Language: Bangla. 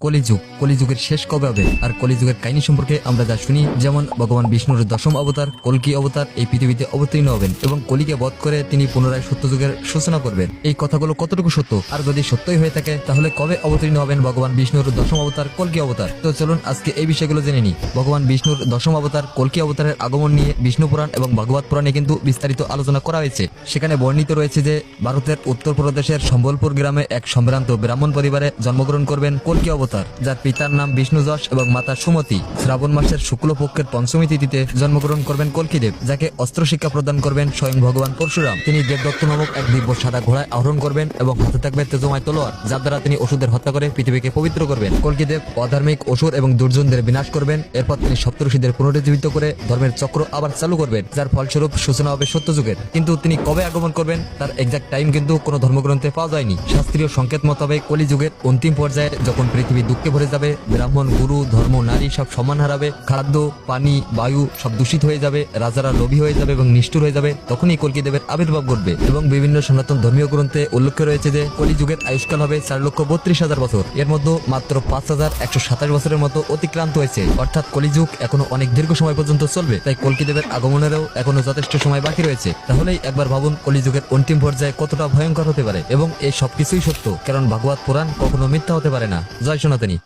কলিযুগ। কলিযুগের শেষ কবে হবে? আর কলিযুগের কাহিনী সম্পর্কে আমরা যা শুনি, যেমন ভগবান বিষ্ণুর দশম অবতার কলকি অবতার, এই পৃথিবীতে অবতীর্ণ হবেন এবং কলিকে বধ করে তিনি পুনরায় সত্যযুগের সূচনা করবেন। এই কথাগুলো কতটুকু সত্য? আর যদি সত্যই হয়ে থাকে, তাহলে কবে অবতীর্ণ হবেন ভগবান বিষ্ণুর দশম অবতার কলকি অবতার? তো চলুন আজকে এই বিষয়গুলো জেনে নিই। ভগবান বিষ্ণুর দশম অবতার কলকি অবতারের আগমন নিয়ে বিষ্ণু পুরাণ এবং ভগবত পুরাণে কিন্তু বিস্তারিত আলোচনা করা হয়েছে। সেখানে বর্ণিত রয়েছে যে, ভারতের উত্তরপ্রদেশের সম্বলপুর গ্রামে এক সম্ভ্রান্ত ব্রাহ্মণ পরিবারে জন্মগ্রহণ করবেন কলকি অবতার। যার পিতার নাম বিষ্ণু যশ এবং মাতা সুমতি। শ্রাবণ মাসের শুক্লপক্ষের পঞ্চমী তিথিতে জন্মগ্রহণ করবেন কলকিদেব, যাকে অস্ত্র শিক্ষা প্রদান করবেন স্বয়ং ভগবান পরশুরাম। তিনি দেবদত্ত নামক এক দিব্য সাদা ঘোড়ায় আহরণ করবেন এবং হাতে থাকবে তেজময় তলোয়ার, যার দ্বারা তিনি অসুরদের হত্যা করে পৃথিবীকে পবিত্র করবেন। কলকিদেব অধার্মিক অসুর এবং দুর্জনদের বিনাশ করবেন। এরপর তিনি সপ্তর্ষিদের পুনরুজ্জীবিত করে ধর্মের চক্র আবার চালু করবেন, যার ফলস্বরূপ সূচনা হবে সত্যযুগের। কিন্তু তিনি কবে আগমন করবেন, তার এক্সাক্ট টাইম কিন্তু কোনো ধর্মগ্রন্থে পাওয়া যায়নি। শাস্ত্রীয় সংকেত মোতাবেক কলিযুগের অন্তিম পর্যায়ে যখন পৃথিবী দুঃখে ভরে যাবে। ব্রাহ্মণ, গুরু, ধর্ম, নারী সব সম্মান হারাবে। খাদ্য, পানি, বায়ু সব দূষিত হয়ে যাবে। রাজারা লোভী হয়ে যাবে এবং নিষ্ঠুর হয়ে যাবে। তখনই কলকিদেবের আবির্ভাব ঘটবে এবং বিভিন্ন সনাতন ধর্মীয় গ্রন্থে উল্লেখ রয়েছে যে, কলিযুগের আয়ুষ্কাল হবে চার লক্ষ বত্রিশ হাজার বছর। এর মধ্যে মাত্র পাঁচ হাজার একশো সাতাশ বছরের মতো অতিক্রান্ত হয়েছে। অর্থাৎ কলিযুগ এখনও অনেক দীর্ঘ সময় পর্যন্ত চলবে। তাই কলকিদেবের আগমনেরও এখনও যথেষ্ট সময় বাকি রয়েছে। তাহলেই একবার ভাবুন, কলিযুগের অন্তিম পর্যায়ে কতটা ভয়ঙ্কর হতে পারে। এবং এই সবকিছুই সত্য, কারণ ভাগবত পুরাণ কখনো মিথ্যা হতে পারে না। জয় সনাতনী